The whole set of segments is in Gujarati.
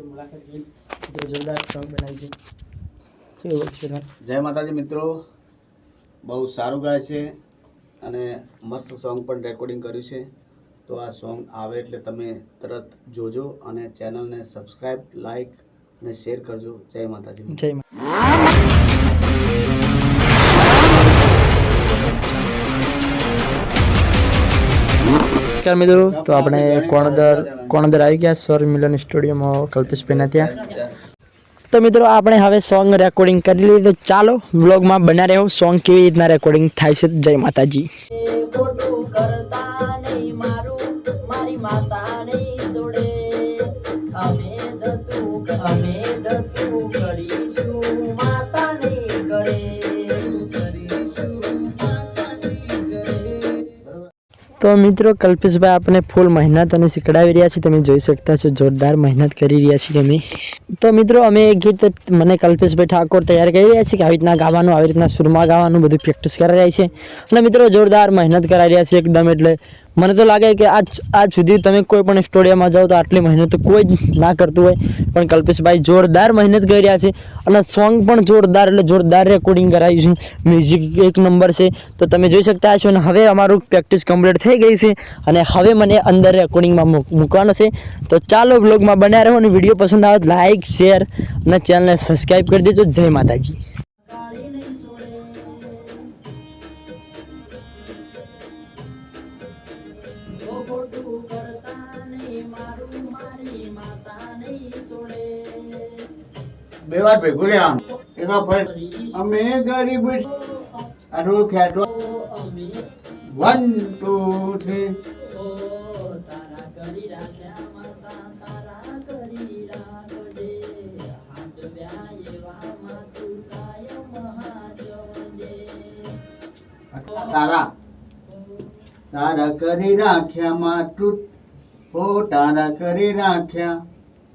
મુલાકાત મિત્રો જોરદાર બનાવી છે? જય માતાજી મિત્રો. બહુ સારું ગાય છે અને મસ્ત સોંગ પણ રેકોર્ડિંગ કર્યું છે. તો આ સોંગ આવે એટલે તમે તરત જોજો અને ચેનલને સબસ્ક્રાઈબ લાઈક અને શેર કરજો. જય માતાજી. જય નમસ્કાર મિત્રો, તો આપણે કોણદર કોણદર આવી ગયા, સ્વર મિલન સ્ટુડિયોમાં કલ્પેશભાઈના ત્યાં તો મિત્રો, આપણે હવે સોંગ રેકોર્ડિંગ કરી લીધું. તો ચાલો વ્લોગમાં બના રહ્યો સોંગ કેવી રીતના રેકોર્ડિંગ થાય છે, જય માતાજી. અમે જતું કરીશું તો મિત્રો, કલ્પેશભાઈ આપણે ફૂલ મહેનત અને શીખડાવી રહ્યા છીએ તમે જોઈ શકતા છો, જોરદાર મહેનત કરી રહ્યા છીએ અમે. તો મિત્રો, અમે એક ગીત મને કલ્પેશભાઈ ઠાકોર તૈયાર કરી રહ્યા છીએ કે આવી રીતના ગાવાનું, આવી રીતના સુરમાં ગાવાનું બધું પ્રેક્ટિસ કરી રહ્યા છે. અને મિત્રો, જોરદાર મહેનત કરાવી રહ્યા છે એકદમ, એટલે મને તો લાગે કે આજ આજ સુધી તમે કોઈ પણ સ્ટુડિયોમાં જાઓ તો આટલી મહેનત કોઈ જ ના કરતું હોય. પણ કલ્પેશભાઈ જોરદાર મહેનત કરી રહ્યા છે અને સોંગ પણ જોરદાર એટલે જોરદાર રેકોર્ડિંગ કરાવ્યું છે. મ્યુઝિક એક નંબર છે. તો તમે જોઈ શકતા છો અને હવે અમારું પ્રેક્ટિસ કમ્પ્લીટ થઈ ગઈ છે અને હવે મને અંદર રેકોર્ડિંગમાં મૂક- મૂકવાનો છે. તો ચાલો બ્લોગમાં બન્યા રહો અને વીડિયો પસંદ આવે લાઇક શેર અને ચેનલને સબસ્ક્રાઈબ કરી દેજો. જય માતાજી. બે વાર ભેગું રે આમ ફળ અમે ગરીબ આટલું ખેટો વન ટુ થ્રી તારા. તારા કરી રાખ્યા માં તૂટ. હો તારા કરી રાખ્યા.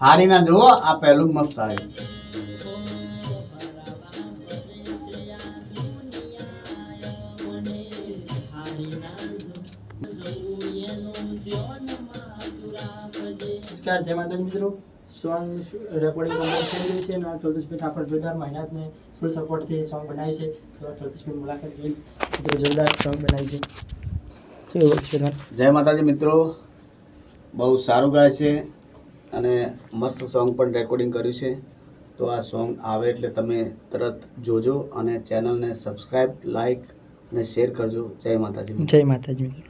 હારી ના જુઓ આ પહેલું મસ્ત આવ્યું નમસ્કાર જય માતાજી મિત્રો. સોંગ રેકોર્ડિંગ કમ્પ્લીટ થઈ ગયું છે અને કલ્પેશભાઈ ઠાકોર જોરદાર મહેનતને ફૂલ સપોર્ટથી સોંગ બનાવી છે. તો કલ્પેશભાઈ મુલાકાત મિત્રો જોરદાર સોંગ બનાવી છે. શું એવું છે જય માતાજી મિત્રો. બહુ સારું ગાય છે. અને મસ્ત સોંગ પણ રેકોર્ડિંગ કર્યું છે. તો આ સોંગ આવે એટલે તમે તરત જોજો અને ચેનલને સબસ્ક્રાઈબ લાઈક અને શેર કરજો. જય માતાજી. જય માતાજી.